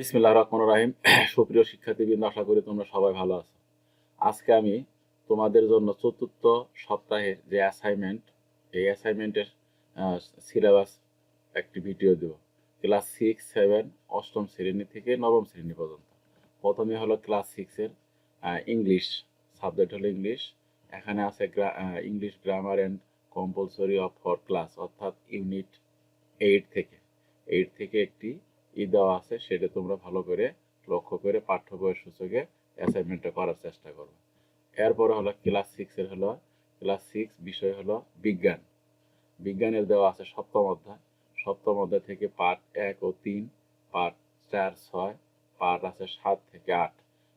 বিসমিল্লাহ রহমান রাহিম। সুপ্রিয় শিক্ষার্থীবৃন্দ, আশা করি তোমরা সবাই ভালো আছো। আজকে আমি তোমাদের জন্য চতুর্থ সপ্তাহে যে অ্যাসাইনমেন্ট এই অ্যাসাইনমেন্টের সিলেবাস একটি ভিডিও দেব। ক্লাস সিক্স সেভেন অষ্টম শ্রেণি থেকে নবম শ্রেণি পর্যন্ত। প্রথমে হলো ক্লাস সিক্সের ইংলিশ সাবজেক্ট হলো ইংলিশ এখানে আছে English grammar and compulsory of for class অর্থাৎ ইউনিট এইট থেকে। এইট থেকে একটি ই দেওয়া আছে, সেটা তোমরা ভালো করে লক্ষ্য করে পাঠ্য বইয়ের সূচকে অ্যাসাইনমেন্টটা করার চেষ্টা করবে। এরপরে হলো ক্লাস সিক্সের হলো ক্লাস সিক্স বিষয় হলো বিজ্ঞান। বিজ্ঞানের দেওয়া আছে সপ্তম অধ্যায়। সপ্তম অধ্যায় থেকে পাঠ এক ও তিন পাঠ চার, ছয় পাঠ আছে সাত থেকে আট,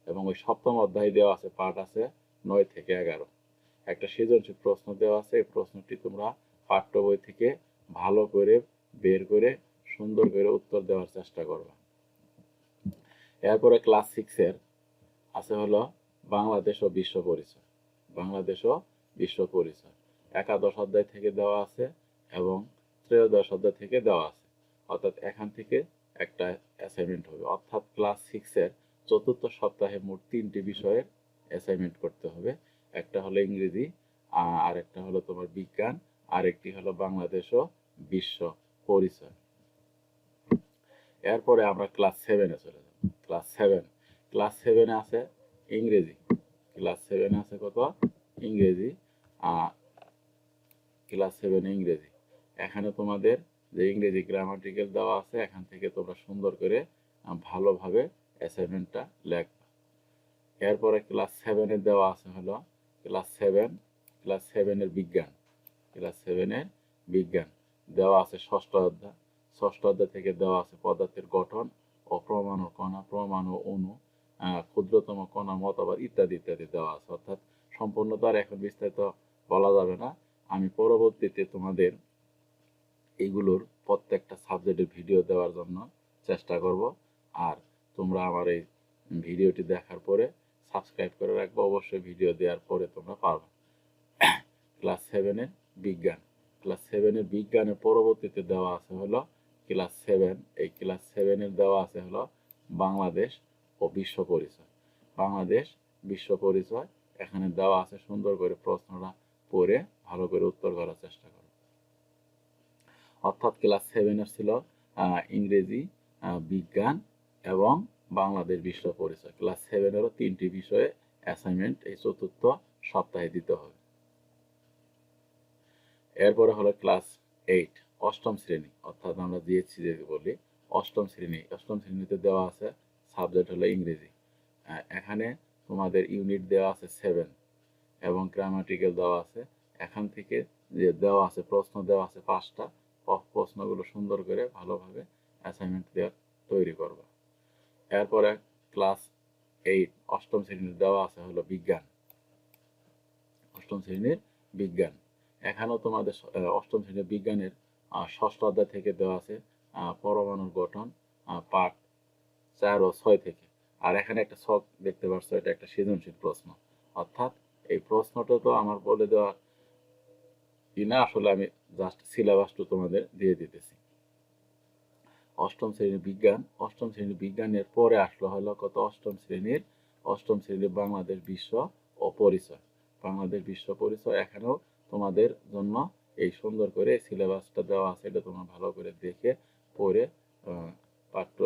এবং ওই সপ্তম অধ্যায় দেওয়া আছে পাঠ আছে নয় থেকে এগারো। একটা সৃজনশীল প্রশ্ন দেওয়া আছে, এই প্রশ্নটি তোমরা পাঠ্য বই থেকে ভালো করে বের করে সুন্দর করে উত্তর দেওয়ার চেষ্টা করবে। এরপরে ক্লাস সিক্সের আছে হলো বাংলাদেশ ও বিশ্ব পরিচয়। বাংলাদেশ ও বিশ্ব পরিচয়। একাদশ অধ্যায় থেকে দেওয়া আছে এবং ত্রয়োদশ অধ্যায় থেকে দেওয়া আছে। অর্থাৎ এখান থেকে একটা অ্যাসাইনমেন্ট হবে। অর্থাৎ ক্লাস সিক্সের চতুর্থ সপ্তাহে মোট তিনটি বিষয়ের অ্যাসাইনমেন্ট করতে হবে। একটা হলো ইংরেজি আর একটা হলো তোমার বিজ্ঞান, আরেকটি হলো বাংলাদেশ ও বিশ্ব পরিচয়। এরপরে আমরা ক্লাস সেভেনে চলে যাব। ক্লাস সেভেন ক্লাস সেভেনে আছে ইংরেজি। ক্লাস সেভেনে আছে কত? ইংরেজি। ক্লাস সেভেন ইংরেজি। এখানে তোমাদের যে ইংরেজি গ্রামাটিক্যাল দেওয়া আছে, এখান থেকে তোমরা সুন্দর করে ভালোভাবে অ্যাসাইনমেন্টটা লেখবা। এরপরে ক্লাস সেভেনের দেওয়া আছে হলো ক্লাস সেভেন ক্লাস সেভেনের বিজ্ঞান। ক্লাস সেভেনের বিজ্ঞান। দেওয়া আছে ষষ্ঠ অধ্যায়। ষষ্ঠ অধ্যায় থেকে দেওয়া আছে পদার্থের গঠন ও প্রমাণু কণা প্রমাণু আহ, ক্ষুদ্রতম কণা মতবাদ ইত্যাদি ইত্যাদি দেওয়া আছে। অর্থাৎ সম্পূর্ণ তো আর এখন বিস্তারিত বলা যাবে না। আমি পরবর্তীতে তোমাদের এইগুলোর প্রত্যেকটা সাবজেক্টের ভিডিও দেওয়ার জন্য চেষ্টা করব। আর তোমরা আমার এই ভিডিওটি দেখার পরে সাবস্ক্রাইব করে রাখব। অবশ্যই ভিডিও দেওয়ার পরে তোমরা পারবে। ক্লাস সেভেনের বিজ্ঞান। ক্লাস সেভেনের বিজ্ঞানের পরবর্তীতে দেওয়া আছে হলো ক্লাস সেভেন এই ক্লাস সেভেনের দেওয়া আছে হলো বাংলাদেশ ও বিশ্ব পরিচয়। বাংলাদেশ, বিশ্ব পরিচয়, এখানে দেওয়া আছে সুন্দর করে প্রশ্নটা পড়ে ভালো করে উত্তর করার চেষ্টা করো। অর্থাৎ ক্লাস সেভেনের ছিল ইংরেজি বিজ্ঞান এবং বাংলাদেশ বিশ্ব পরিচয়। ক্লাস সেভেনেরও তিনটি বিষয়ে অ্যাসাইনমেন্ট এই চতুর্থ সপ্তাহে দিতে হবে। এরপরে হলো ক্লাস এইট অষ্টম শ্রেণি, অর্থাৎ আমরা জিএসসি যেকে বলি অষ্টম শ্রেণি। অষ্টম শ্রেণীতে দেওয়া আছে সাবজেক্ট হলো ইংরেজি। এখানে তোমাদের ইউনিট দেওয়া আছে সেভেন এবং গ্রামাটিক্যাল দেওয়া আছে। এখান থেকে যে দেওয়া আছে, প্রশ্ন দেওয়া আছে পাঁচটা প্রশ্নগুলো সুন্দর করে ভালোভাবে অ্যাসাইনমেন্ট দেওয়ার তৈরি করবা। এরপরে ক্লাস এইট অষ্টম শ্রেণির দেওয়া আছে হলো বিজ্ঞান। অষ্টম শ্রেণির বিজ্ঞান। এখানেও তোমাদের অষ্টম শ্রেণির বিজ্ঞানের ষষ্ঠ অধ্যায় থেকে দেওয়া আছে পরমাণুর গঠন পাঠ চার ও ছয় থেকে। আর এখানে একটা শখ দেখতে পাচ্ছ এটা একটা সৃজনশীল প্রশ্ন। অর্থাৎ এই প্রশ্নটা তো আমার বলে দেওয়া না আসলে আমি জাস্ট সিলেবাসটা তোমাদের দিয়ে দিতেছি। অষ্টম শ্রেণির বিজ্ঞান, অষ্টম শ্রেণির বিজ্ঞানের পরে আসলো হলো কত? অষ্টম শ্রেণির অষ্টম শ্রেণির বাংলাদেশ বিশ্ব ও পরিচয়। বাংলাদেশ বিশ্ব পরিচয় এখানেও তোমাদের জন্য এই সুন্দর করে সিলেবাসটা দেওয়া আছে এটা তোমরা ভালো করে দেখে পড়ে আহ, পাঠ্য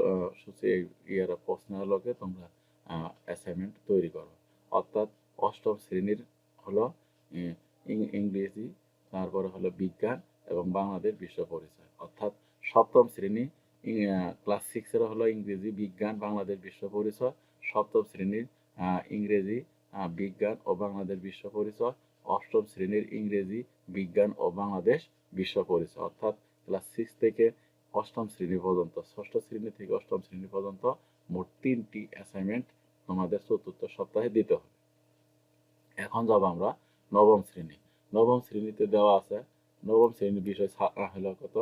সূচি ইয়ার প্রশ্নের আলোকে তোমরা অ্যাসাইনমেন্ট তৈরি করো। অর্থাৎ অষ্টম শ্রেণির হলো ইংরেজি তারপরে হলো বিজ্ঞান এবং বাংলাদেশ বিশ্ব পরিচয়। অর্থাৎ সপ্তম শ্রেণি ক্লাস সিক্সের হলো ইংরেজি বিজ্ঞান বাংলাদেশ বিশ্ব পরিচয়। সপ্তম শ্রেণির ইংরেজি বিজ্ঞান ও বাংলাদেশ বিশ্ব পরিচয়। অষ্টম শ্রেণির ইংরেজি বিজ্ঞান ও বাংলাদেশ বিশ্ব পরিচয়, অর্থাৎ ক্লাস সিক্স থেকে অষ্টম শ্রেণি পর্যন্ত, ষষ্ঠ শ্রেণি থেকে অষ্টম শ্রেণি পর্যন্ত মোট তিনটি অ্যাসাইনমেন্ট তোমাদের চতুর্থ সপ্তাহে দিতে হবে। এখন যাব আমরা নবম শ্রেণি। নবম শ্রেণীতে দেওয়া আছে, নবম শ্রেণির বিষয় হলো কত?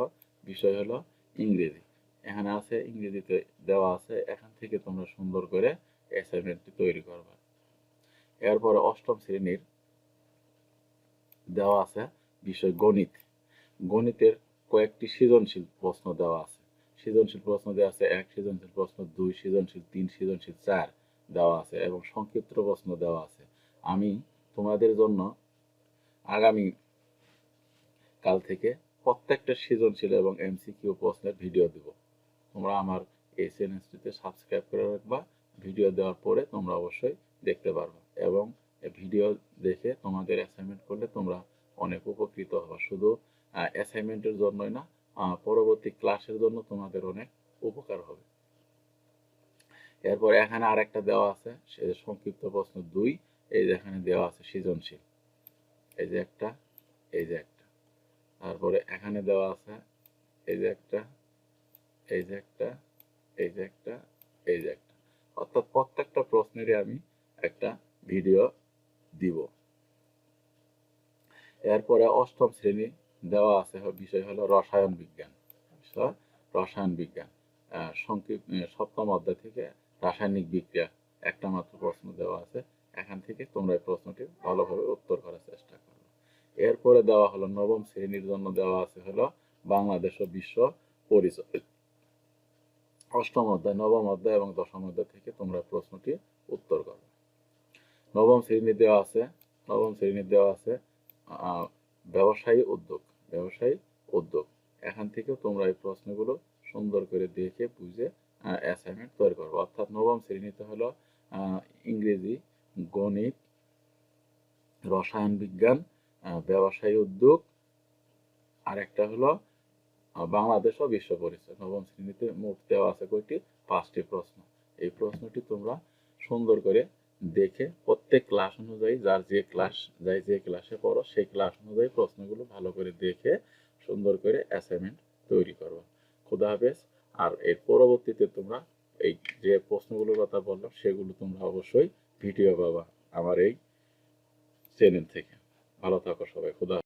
বিষয় হলো ইংরেজি। এখানে আছে, ইংরেজিতে দেওয়া আছে, এখান থেকে তোমরা সুন্দর করে অ্যাসাইনমেন্টটি তৈরি করবে। এরপরে অষ্টম শ্রেণির দেওয়া আছে, বিষয় গণিত। গণিতের কয়েকটি সৃজনশীল প্রশ্ন দেওয়া আছে। সৃজনশীল প্রশ্ন দেওয়া আছে এক, সৃজনশীল প্রশ্ন দুই, সৃজনশীল তিন, সৃজনশীল চার দেওয়া আছে এবং সংক্ষিপ্ত প্রশ্ন দেওয়া আছে। আমি তোমাদের জন্য আগামী কাল থেকে প্রত্যেকটা সৃজনশীল এবং এমসিকিউ প্রশ্নের ভিডিও দেব। তোমরা আমার এই চ্যানেলটিতে সাবস্ক্রাইব করে রাখবা। ভিডিও দেওয়ার পরে তোমরা অবশ্যই দেখতে পারবে এবং ভিডিও দেখে তোমাদের অ্যাসাইনমেন্ট করলে তোমরা অনেক উপকৃত হবে। শুধু অ্যাসাইনমেন্টের জন্যই না পরবর্তী ক্লাসের জন্য তোমাদের অনেক উপকার হবে। এরপর এখানে আরেকটা দেওয়া আছে, সে সংক্ষিপ্ত প্রশ্ন দুই, এই যে এখানে দেওয়া আছে সৃজনশীল। এই যে একটা, এই যে একটা। তারপরে এখানে দেওয়া আছে, এই যে একটা, এই যে একটা, এই যে একটা, এই যে একটা। অর্থাৎ প্রত্যেকটা প্রশ্নেরই আমি একটা ভিডিও দিব। এরপরে অষ্টম শ্রেণি দেওয়া আছে বিষয় হলো রসায়ন বিজ্ঞান। রসায়ন বিজ্ঞান। সংক্ষিপ্ত সপ্তম অধ্যায় থেকে রাসায়নিক বিক্রিয়া একটা মাত্র প্রশ্ন দেওয়া আছে। এখান থেকে তোমরা এই প্রশ্নটি ভালোভাবে উত্তর করার চেষ্টা করবে এরপরে দেওয়া হলো নবম শ্রেণির জন্য দেওয়া আছে হলো বাংলাদেশ ও বিশ্ব পরিচয়। অষ্টম অধ্যায়, নবম অধ্যায় এবং দশম অধ্যায় থেকে তোমরা প্রশ্নটি উত্তর করবে নবম শ্রেণি দেওয়া আছে নবম শ্রেণি দেওয়া আছে ব্যবসায়ী উদ্যোগ ব্যবসায়ী উদ্যোগ। এখান থেকে তোমরা এই প্রশ্নগুলো সুন্দর করে দেখে, বুঝে অ্যাসাইনমেন্ট তৈরি করবে। অর্থাৎ নবম শ্রেণীতে হলো ইংরেজি, গণিত, রসায়ন বিজ্ঞান ব্যবসায়ী উদ্যোগ। আর একটা হলো বাংলাদেশ ও বিশ্ব পরিচয়। নবম শ্রেণীতে মোট দেওয়া আছে কয়টি? পাঁচটি প্রশ্ন। এই প্রশ্নটি তোমরা সুন্দর করে দেখে প্রত্যেক ক্লাস অনুযায়ী যার যে ক্লাস যাই যে ক্লাসে পড়ো, সেই ক্লাস অনুযায়ী প্রশ্নগুলো ভালো করে দেখে সুন্দর করে অ্যাসাইনমেন্ট তৈরি করো। খুদা হাফেজ। আর এর পরবর্তীতে তোমরা এই যে প্রশ্নগুলোর কথা বলল, সেগুলো তোমরা অবশ্যই ভিডিও পাবা আমার এই চ্যানেল থেকে। ভালো থাকো সবাই। খুদা